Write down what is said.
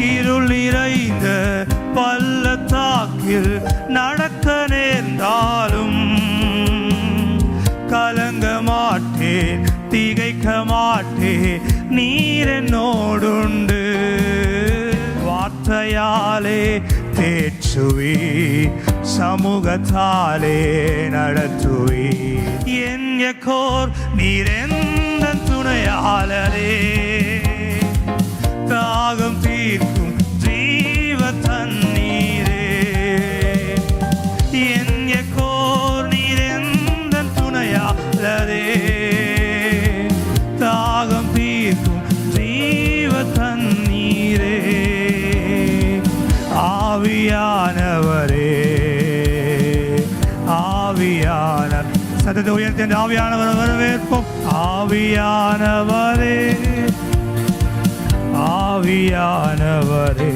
இருள் நிறைந்த பள்ளத்தாக்கில் நடக்க நேர்ந்தாலும் கலங்க மாட்டேன் திகைக்க மாட்டேன் நீர் என்னோடுண்டு. வார்த்தையாலே தேற்றுவி சமூகத்தாலே நடத்துவி. என் கோர் நீர் எந்த துணையாளரே? தீர்க்கும் ஜீவ தண்ணீரே. என் எக்கோர் நீர் துணையாளரே. தாகம் தீர்க்கும் ஜீவ தண்ணீரே. ஆவியானவரே. ஆவியான சத்தத்தை உயர்த்தி ஆவியானவர் வரவேற்போம். ஆவியானவரே. ஆவியானவரே